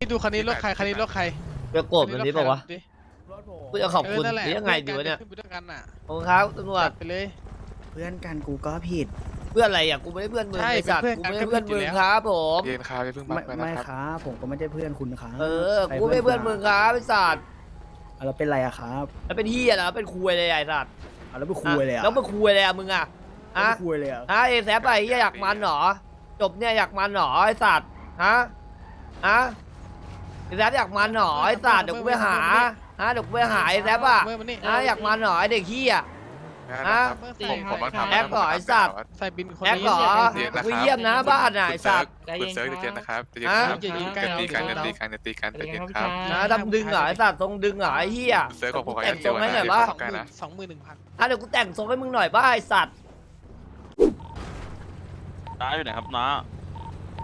นี่ดูคันนี้รถใครคันนี้รถใครเพื่อโกรธมันนี้เปล่าวะดิกูจะขอบคุณเนั่นแหละหรือยังไงดีวะเนี่ยขึ้นไปด้วยกันน่ะขอบคุณครับตำรวจไปเลย เพื่อนกันกูก็ผิด เพื่อนอะไรอะกูไม่ได้เพื่อนมึงใช่ไอ้สัตว์เป็กูนไม่เพื่ได้อนกันเพื่อนมึงอยู่แล้วครับผมเย็นครับอย่าเพิ่งบัไม่กไปไม่นะคครับรับผมก็ไม่ใช่เพื่อนคุณครับเออกูไม่ได้เพื่อนมึงครับไอ้สัตว์เอาแล้วเป็นไรอะครับแล้วเป็นเฮียแล้วเป็นคุยเลยไอ้สัตว์เอาแล้วไปคุยเลยอะแล้วเป็นคุยเลยอะมึงอะแล้วฮะไปคุยเลยอะฮะเอแซปไปเฮียอยากมันเหรอจบเนี่ยอยากมันเหรอไอ้สัตว์ฮะฮะ เอแซปอยากมันเหรอไอ้สัตว์เดี๋ยวกูไปหาฮะเดี๋ยวกูไปหาไอ้แซปอะเมื่อมันนี่ฮะอยากมันเหรอไอ้เด็กเฮียงั้นฮะนะครับผมผมต้องทำแอปก่อนไอ้สัตว์ ใส่บินคนแอคนี้เหรอเย็นนะครับ กูเยี่ยมนะบ้านน่ะไอ้สัตว์ คุณเซิร์ฟคุณเซิร์ฟเย็นนะครับเย็นฮะครับจะยิงใกล้จะเราตีกันเดี๋จะยวตีเรากันจะตีกันจะเย็นครับนะดำดึงเหรอไอ้สัตว์ทรงดึงเหรอไอ้เฮียเซิร์ฟของผมขอแต่อย่างงเดียวทรงให้นะหน่อยเดี๋ยวปะเข้าใกล้นะสองหมื่นหนึ่งพันอะเดี๋ยวกูแต่งทรงให้มึงหน่อยบ้าไอ้สัตว์ น้าอยู่ไหนครับน้า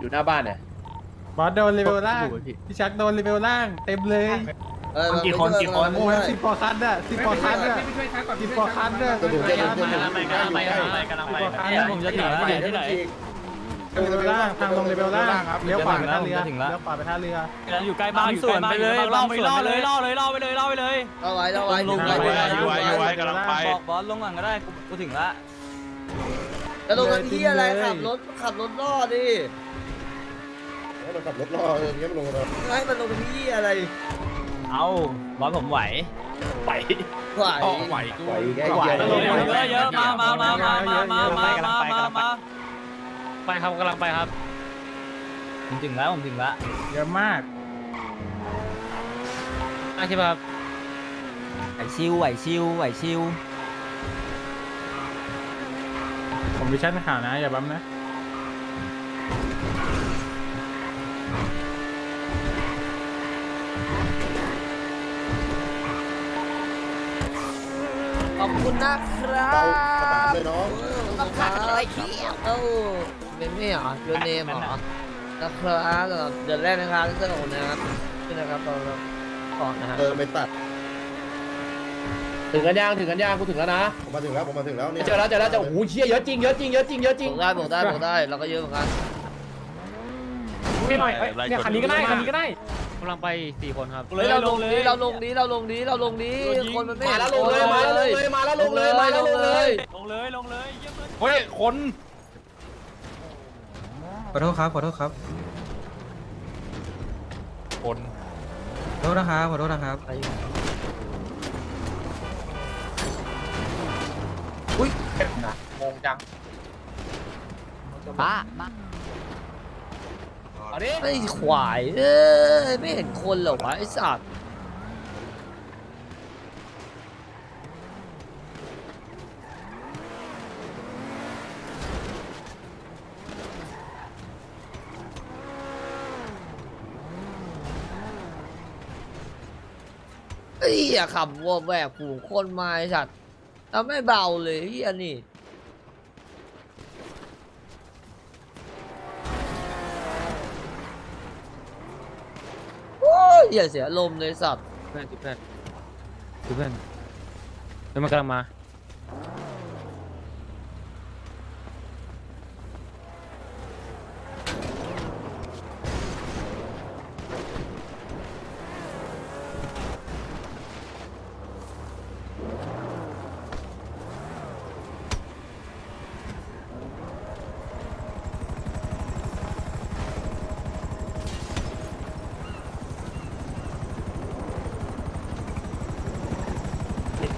อยู่หน้าบ้านเนี่ย บอสโดนเลเวลล่างพี่ชักโดนเลเวลล่างเต็มเลยกี่คนกี่คนโอ้ยสิบกว่าคันอะสิบกว่าคันอะสิบกว่าคันอะกระดูกจะเป็นกำลังไปกำลังไปกำลังไปกำลังไปเนี่ยผมจะถึงแล้วเนี่ยที่ไหนเลเวลล่างทางลงเลเวลล่างเลี้ยวขวาไปท่าเรือถึงแล้วเลี้ยวขวาไปท่าเรืออยู่ใกล้บ้านอยู่ใกล้บ้านไปเลยล่อไปล่อเลยล่อเลยล่อไปเลยล่อไปเลยเอาไว้เอาไว้ลงดึงไว้ไว้อยู่ไว้อยู่ไว้กำลังไปบบออกกบอสลงหลังก็ได้กูถึงละแล้วลงกันที่อะไรขับรถขับรถล่อดิ มันขับรถล่ออย่างเงี้ยมันลงมาให้มันลงที่อะไรเอาบอสผมไหวไหวไหวกูไหวแค่ไหวเดียวเยอะเยอะมามามามามามามามามามาไปครับกำลังไปครับผมถึงแล้วผมถึงแล้วเยอะมากใช่ป่ะครับไหวชิวไหวชิวไหวชิวผมวิชั่นข่าวนะอย่าบั๊มนะ ขอบคุณนะครัเบาบกระบาดเลยน้องต้องขัดอะไรเที่ยวเอ้าเป็นไม่เหรอยนเนมเหรอนะครับสำหรับเดือนแรกนะครับสนุกนะครับนี่นะครับตอนก่อนนะฮะเออไม่ตัด ถึงกันย่างถึงกันย่างกูถึงแล้วนะ ผมมาถึงแล้ว ผมมาถึงแล้วเนี่ยเจอแล้วเจอแล้วเจอโอ้โหเชี่ยเยอะจริงเยอะจริงเยอะจริงเยอะจริงบอกได้บอกได้บอกได้เราก็เยอะเหมือนกัน ไม่หน่อยเนี่ยคันนี้ก็ได้คันนี้ก็ได้กำลังไปสี่คนครับเฮ้ยเราลงนี้เราลงนี้เราลงนี้เราลงนี้คนมันไม่มาเห็นแล้วลงเลยมาแล้วลงเลยมาแล้วลงเลยมาแล้วลงเลยลงเลยลงเลยเยี่ยมเลยเฮ้ยคนขอโทษครับขอโทษครับคนขอโทษนะครับขอโทษนะครับงงจังป้า เอาดิไอ้ควายเอ้ยไม่เห็นคนเหรอวะไอ้สัตว์ไอ้เหี้ยขับวัวแหวกฝูงคนมาไอ้สัตว์ทำไม่เบาเลยเฮียนี่ อย่าเสียลมณ์เลยสัตว์เพื่อนเพื่อนเพื่อนเดี๋ยวมันกำลังมา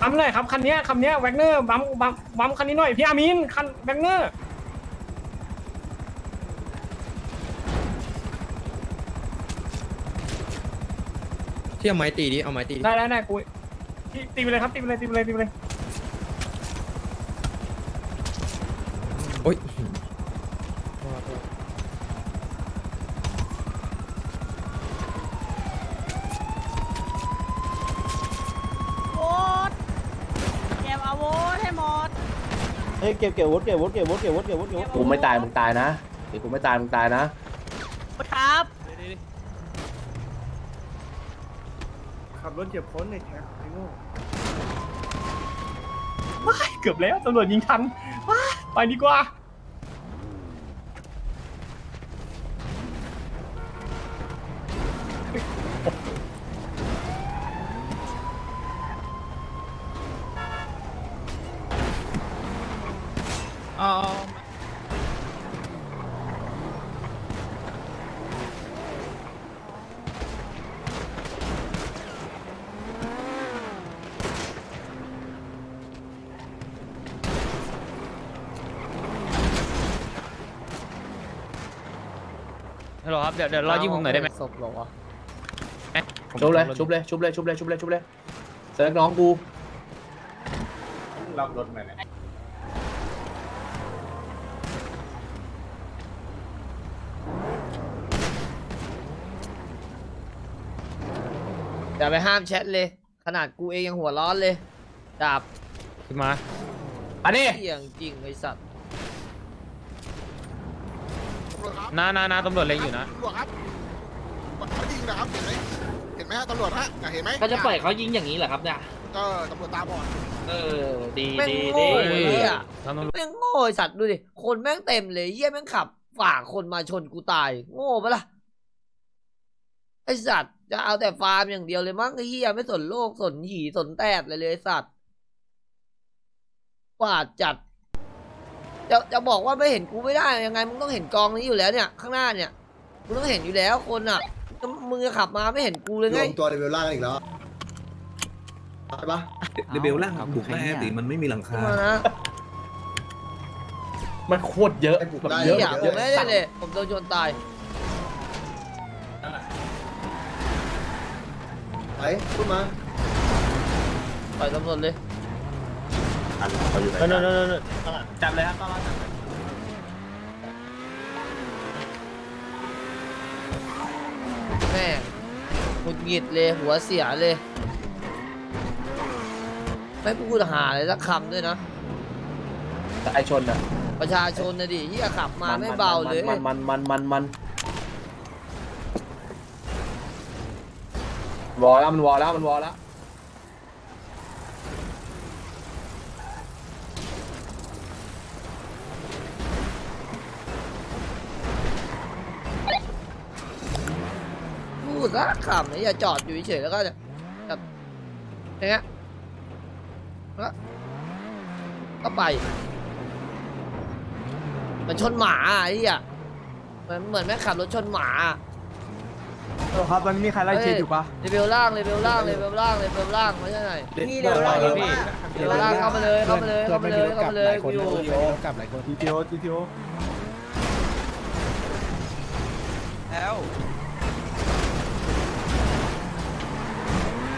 บัมหน่อยครับคันนี้คันนี้แวกเนอร์บัมบัมบัมคันนี้หน่อยพี่อามินคันแวกเนอร์ที่เอาไม้ตีดิเอาไม้ตีดิได้ได้ได้กูตีตีไปเลยครับตีไปเลยตีไปเลยตีไปเลยโอ๊ย ฮ้ยเก็บเก็บวุ้เก็บวุ้เก็บวุ้เก็บวุ้เก็บวุ้เก็บวุ้กูไม่ตายมึงตายนะเดี๋ยวกูไม่ตายมึงตายนะ ครับ ขับรถเก็บพ้นในแท็กไอ้โง่เกือบแล้วตำรวจยิงทันว้าไปดีกว่า ครับเดี๋ยวเดี๋ยวรอยิงผมหน่อยได้ไหมศพเหรอวะชุบเลยชุบเลยชุบเลยชุบเลยชุบเลยชุบเลยเซิร์ฟน้องกูรับรถมาเนี่ยอย่าไปห้ามแชทเลย ขนาดกูเองยังหัวร้อนเลยดาบขึ้นมาอันนี้เที่ยงจริงไอสัตว์ นานานาตำรวจเล็งอยู่นะ ตำรวจครับเขายิงนะครับเห็นไหมเห็นไหมฮะตำรวจฮะเห็นไหมก็จะปล่อยเขายิงอย่างนี้เหรอครับเนี่ยก็ตำรวจตาบอดเออ ดีแม่งดีโง่ดีเหี้ยทำตำรวจแม่งโง่ไอสัตว์ดูดิ คนแม่งเต็มเลยเหี้ยแม่งขับฝ่าคนมาชนกูตาย โง่ปะล่ะ ไอสัตว์จะเอาแต่ฟาร์มอย่างเดียวเลยมั้งไอ้เหี้ยไม่สนโลกสนหีสนแตดเลยเลยไอ้สัตว์กวาดจัด จะจะบอกว่าไม่เห็นกูไม่ได้ยังไงมึงต้องเห็นกองนี้อยู่แล้วเนี่ยข้างหน้าเนี่ยมึงต้องเห็นอยู่แล้วคนอะมึงจะขับมาไม่เห็นกูเลยรไงวมตัวในเวลล่างกันอีกแล้วใช่ปะเดเบลล่างถูกแม่ติมันไม่มีหลังคา มานะมันโคตรเยอะให้ปลุกแบบได้เยอะอย่าผมไม่ได้เลยผมโดนชนตายไปพูดมาต่อยตำรวจเลย จับเลยครับแม่งหงุดหงิดเลยหัวเสียเลย ไม่พูดหาเลยสักคำด้วยนะ ไอชนอะประชาชนนะดิที่ขับมาไม่เบาเลยมันมันมันมันมันวอลแล้วมันวอลแล้วมันวอลแล้ว กคำนะอย่าจอดอยู่เฉยๆแล้วก็จะแบบอย่างเงี้ยแล้วก็ไปเหมือนชนหมาอะไอ้เหี้ยเหมือนเหมือนแม่งขับรถชนหมาอะครับมันมีใครไล่เช็ดอยู่ปะเลเวลล่างเลเวลล่างเลเวลล่างเลเวลล่างไม่ใช่ไหน นี่เดี๋ยวเราเลเวลล่างเข้ามาเลยเข้ามาเลยเข้ามาเลยเข้ามาเลยกูอยู่ กลับหลายคนทีที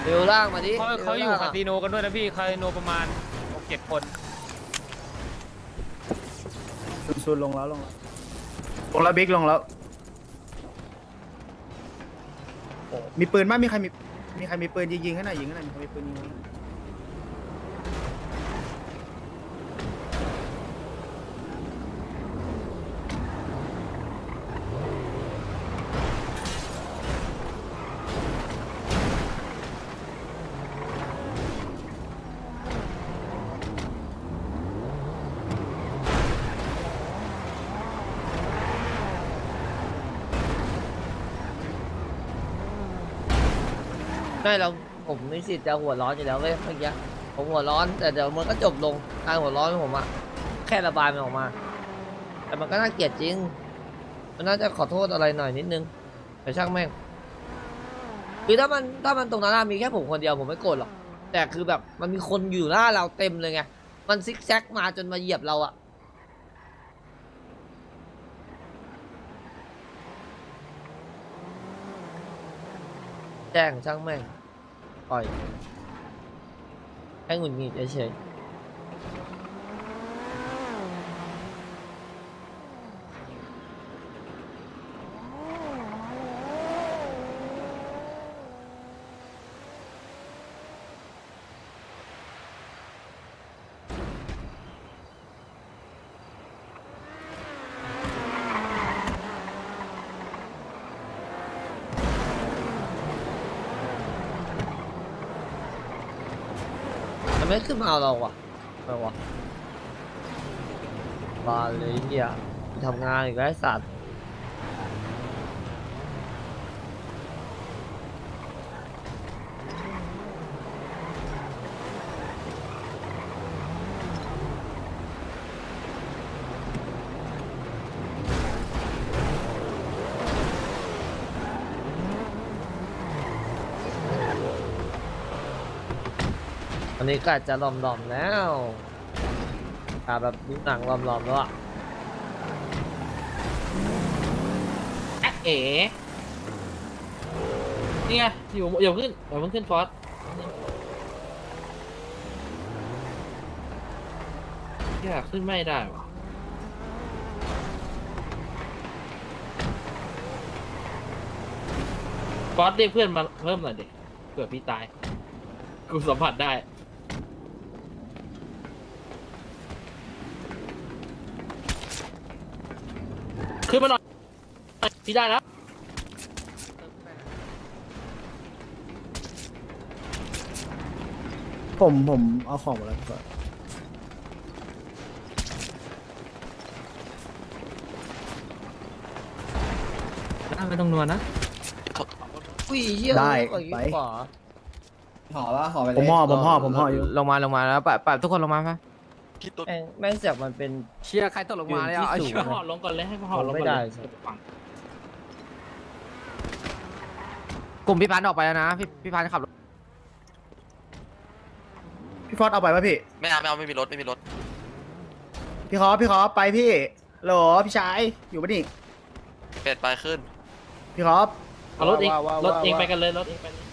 เลเวลล่างมาดิเขาเขาอยู่ลวลคาล่งะสิโนกันด้วยนะพี่คาสิโนประมาณหกเจ็ดคนซูนลงแล้วลงแล้วลงแล้วบิ๊กลงแล้วมีปืนไหมมีใครมีมีใครมีปืนยิงยิงให้หน่อยยิงให้หน่อยมีใครมีปืนยิง ไม่เราผมมีสิทธิ์จะหัวร้อนอยู่แล้วเว้ยเมื่อกี้ผมหัวร้อนแต่เดี๋ยวมันก็จบลงการหัวร้อนของผมอะแค่ระบายมันออกมา แต่มันก็น่าเกลียดจริง มันน่าจะขอโทษอะไรหน่อยนิดนึงแต่ช่างแม่งคือถ้ามันถ้ามันตรงนั้นมีแค่ผมคนเดียวผมไม่โกรธหรอกแต่คือแบบมันมีคนอยู่หน้าเราเต็มเลยไงมันซิกแซกมาจนมาเหยียบเราอะ แจ้งช่างแม่งปล่อยให้หงุดหงิดเฉยๆ มันไม่ขึ้นมาเอาเราว่ะไปวะบานเลยเฮียทำงานอีกแล้วไอ้สัตว์ นนี้ก็อาจจะหลอมๆแล้วอ่าแบบดูหนังหลอมๆแล้วอะเเอ๋นี่ไงอยู่อย่าขึ้นอย่าเพิ่งขึ้นฟอสอยากขึ้นไม่ได้วะฟอสเรียกเพื่อนมาเพิ่มหน่อยดิเผื่อพี่ตาย กูสัมผัสได้ ขึ้นมาหน่อยพี่ได้แล้วผมผมเอาของมาแล้วพี่ฟอสไม่ต้องนวลนะอุ้ยเหี้ยได้ขอยิงไปขวาห่อว่าห่อไปเลยผมห่อผมห่อผมห่ออยู่ลงมาลงมาแล้วปะปะทุกคนลงมาปะพี่ตุ๊ดแม่งแม่งเสียบมันเป็น เชียร์ใครตกลงมาเลยอะยืนที่สูงห่อลงก่อนเลยให้ห่อลงก่อนไม่ได้ เลยสิฟังกลุ่มพี่พันธุ์ออกไปแล้วนะ พี่พี่พันธุ์ขับรถพี่ฟอสเอาไปป่ะพี่ ไม่เอาไม่เอาไม่มีรถไม่มีรถพี่คอฟพี่คอฟไปพี่โหลพี่ชายอยู่ปะนี่เป็ดไปขึ้นพี่คอฟเอารถเองว้าวว้าวว้าวรถเองไปกันเลยรถเองไปเลย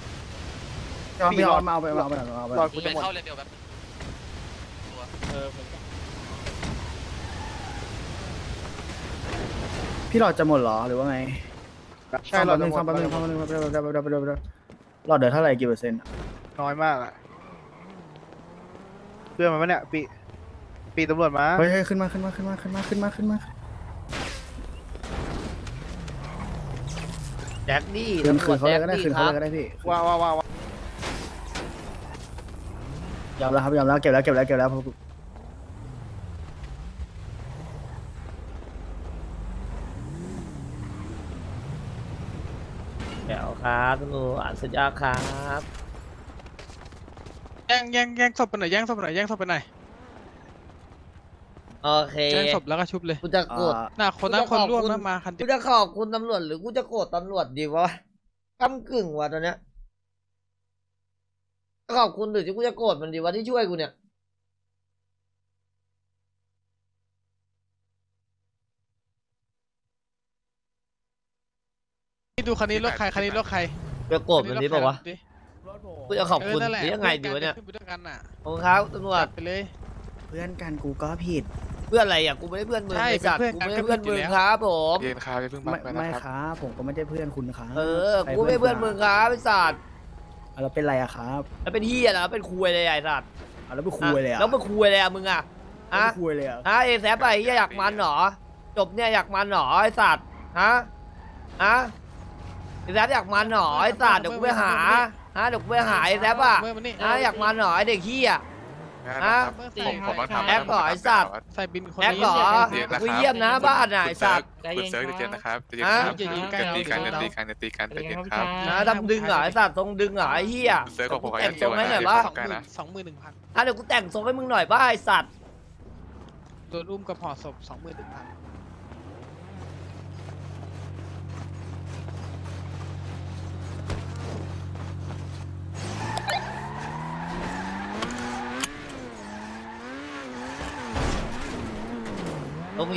พี่คอฟพี่คอฟมาเอาไปมาเอาไปหน่อยมาเอาไปหน่อยกูจะเข้าเลเวลแบบ เออเหมือนกันพี่หลอดจะหมดเหรอหรือว่าไงใช่หลอดจะนึงหมดซ่อมแป๊บนึงซ่อมแป๊บนึงแป๊บนึงแป๊บนึงแป๊บนึงแป๊บนึงแป๊บนึงหลอดเดือดเท่าไหร่กี่เปอร์เซ็นต์อะน้อยมากอะเพื่อนมันปะเนี่ยปีปีตำรวจมาเฮ้ยเฮ้ยขึ้นมาขึ้นมาขึ้นมาขึ้นมาขึ้นมาขึ้นมาแจ็คดี้คืนตำรคืวนจเขาแจ็เลยคก็ได้ดี้คืนคเขารัเลบยก็ได้พี่ว้าวว้าวว้าวยอมแล้วครับยอมแล้วเก็บแล้วเก็บแล้วเก็บแล้ว แถว ครับตำรวจสุดยอดครับแย่งแย่งแย่งศพไปหน่อยแย่งศพไปหน่อยแย่งศพไปหน่อยโอเคแย่งศพแล้วก็ชุบเลยกูจะโกรธอ่าน่าคนนั้นกูคนจะขอบร่วมคุณนะมาคันเดีกูยวจะขอบคุณตำรวจหรือกูจะโกรธตำรวจดีวะก้ำกึ่งว่ะตอนเนี้ยขอบคุณหรือที่กูจะโกรธมันดีวะที่ช่วยกูเนี่ยดูคันนี้รถใครคันนี้รถใคร จะโกรธมันดีเปล่าวะดิกูจะขอบคุณเนั่นแหละหรือยังไงดีวะเนี่ยขึ้นไปด้วยกันน่ะขอบคุณครับตำรวจไปเลยเพื่อนกันกูก็ผิด เพื่อนอะไรอะกูไม่ได้เพื่อนมึงใช่ไอ้สัตว์เป็กูนไม่เพื่ได้อนกันเพื่อนมึงก็ผิดอยู่แล้วครับผมเย็นครับอย่าเพิ่งบัไม่กไปไม่นะคครับรับผมก็ไม่ใช่เพื่อนคุณครับเออกูไม่ได้เพื่อนมึงครับไอ้สัตว์อะแล้วเป็นไรอะครับแล้วเป็นเฮียนะเป็นคุยเลยไอ้สัตว์อะแล้วไปคุยเลยอะแล้วเป็นคุยเลยอะมึงอะแล้วฮะไปคุยเลยอะฮะเอแซปไปเฮียอยากมันเหรอจบเนี่ยอยากมันเหรอไอ้สัตว์ฮะฮะ เอแซปอยากมันเหรอไอ้สัตว์เดี๋ยวกูไปหาฮะเดี๋ยวกูไปหาไอ้แซปอะเมื่อมันนี่ฮะอยากมันเหรอไอ้เด็กเฮียงั้นฮะนะครับผมผมต้องทำแอปก่อนไอ้สัตว์ ใส่บินคนแอคนี้เหรอเดี๋ยวนะครับ กูเยี่ยมนะบ้านน่ะไอ้สัตว์ คุณเซิร์ฟคุณเซิร์ฟเดี๋ยวเจนนะครับเดี๋ยวเจนฮะครับจะยิงใกล้จะเราตีกันเดี๋จะยวตีเรากันจะตีกันเป็เดี๋นยวไงเจครันบครับนะดำดึงเหรอไอ้สัตว์ทรงดึงเหรอไอ้เฮียเซิร์ฟกับผมขอแต่อย่างงเดียวทรงให้นะหน่อยเดี๋ยวปะสองกันนะสองหมื่นหนึ่งพันอะเดี๋ยวกูแต่งทรงให้มึงหน่อยบ้าไอ้สัตว์โดนอุ้มกับห่อศพสองหมื่นหนึ่งพัน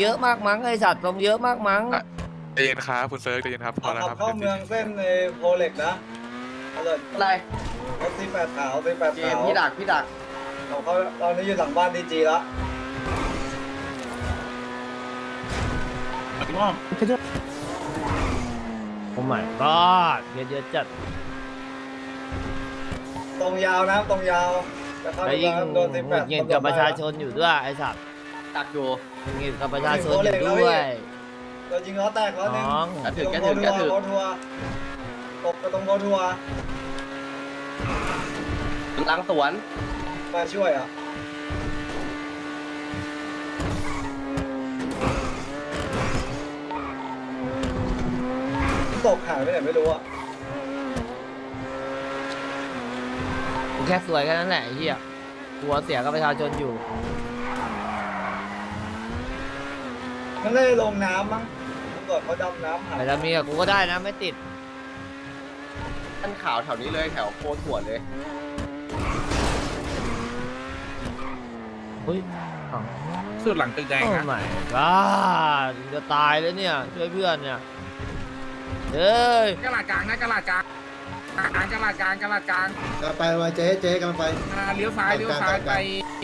เยอะมากมั้งไอ้สัตว์ทรงเยอะมากมั้งอะใจเย็นครับคุณเซิร์ฟใจเย็นครับพอแล้วครับ เข้าเมืองเส้นในโพเล็กนะเอาเลยอะไรรถที่แปดขาวที่แปดขาวพี่ดักพี่ดักของเขาตอนนี้อยู่หลังบ้านดีจีแล้วโอ้ my god เยอะเยอะจัด ตรงยาวนะตรงยาวจะเข้าแล้วยิ่งเมืองโดนสิบหแปงุดดหงิดกับประชาชนอยู่ด้วยไอ้สัตว์ ตักอยู่หงุดหงิดกับประชาชนอยู่ด้วย เรายิงล้อแตกแล้วนึงน้องตรงโคทัวร์โคทัวร์ตกไปตรงโคทัวร์หลังสวน มาช่วยอะตกหายไปไหนไม่รู้อะกูแค่สวยแค่นั้นแหละไอ้เหี้ยหัวเสียกับประชาชนอยู่ มันเลยลงน้ำมั้งตำรวจเขาดำน้ำหาแต่ถ้ามีกับกูก็ได้นะไม่ติดท่านขาวแถวนี้เลยแถวโคถั่วเลย อุ้ยอ้าวสุดหลังตึกแดงโอ้นะ my god จะตายแล้วเนี่ย ช่วยเพื่อนเนี่ยเอ้ยกระลาดกลางนะกระลาดกลางกลางกระลาดกลางกระลาดกลางไปมาเจ๊เจ๊กำลังไป อ่าเลี้ยวซ้ายเลี้ยวซ้ายไป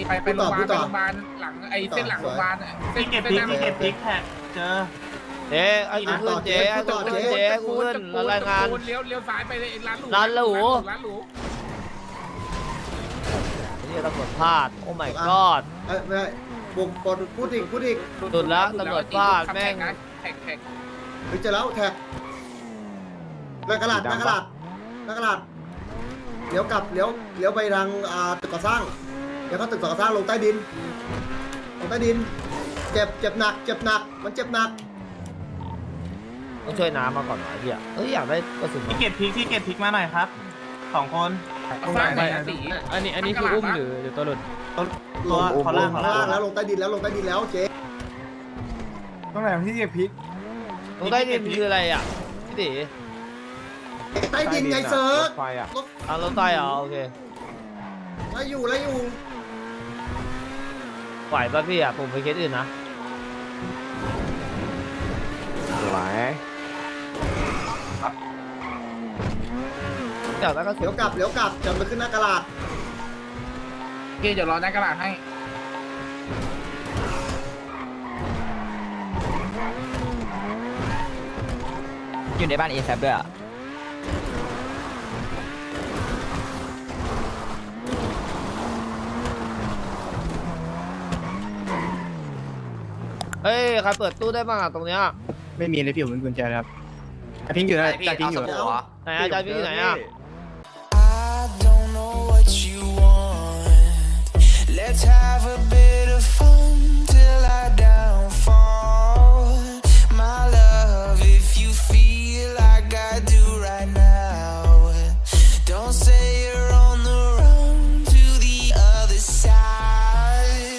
ไปไปโรงพยาบาลไปโรงพยาบาลหลังไอ้เส้นหลังโรงพยาบาลเส้นเก็บพริกเก็บพริกแท็กเจอ เจ๊ไอ้กูขึ้นเจ๊ไอ้กูขึ้นเจ๊กูขึ้นแล้วรายงาน เลี้ยวเลี้ยวซ้ายไปเลยร้านหรูร้านหรู ร้านหรูนี่ตำรวจพลาด โอ้ my god เอ้ยไม่บุกปดพูดอีกพูดอีกสุดแล้วตำรวจพลาดแม่ง แท็กแท็กเฮ้ยเจอแล้วแท็กหน้ากระดาษหน้ากระดาษหน้ากระดาษเลี้ยวกลับเลี้ยวเลี้ยวไปทางอ่าตึกก่อสร้างเดี๋ยวเขาตึกก่อสร้างลงใต้ดิน ลงใต้ดิน เจ็บเจ็บหนัก เจ็บหนัก มันเจ็บหนัก ต้องช่วยน้ำมาก่อนหน่อยพี่อะเอ้ยอยากได้กระสุนที่เก็บพริกที่เก็บพริกมาหน่อยครับสองคนสร้างไหนสีอันนี้อันนี้คืออุ้มหรือหรือตัวหลุดลงขอล่างขอล่างแล้วลงใต้ดินแล้วลงใต้ดินแล้วเจ๊ตรงไหนที่เก็บพริกตรงใต้ดินคืออะไรอะพี่ตีใต้ดินไงเซิร์ฟไฟอะรถทางรถใต้เหรอโอเคไล่อยู่ไล่อยู่ ไหวป่ะพี่อะผมไปเคสอื่นนะไหวอยากได้กระสุนเดี๋ยวกลับเดี๋ยวกลับจะไปขึ้นหน้ากระดาษเกเดี๋ยวรอหน้ากระดาษให้อยู่ในบ้านเอแซด้วย เฮ้ยใครเปิดตู้ได้บ้างอะตรงเนี้ยไม่มีเลยพี่ผมเป็นกุญแจครับอะพิงค์อยู่นะจ่าพิงค์อยู่ไหนอาจารย์พี่อยู่ไหนอะ I don't know what you want. Let's have a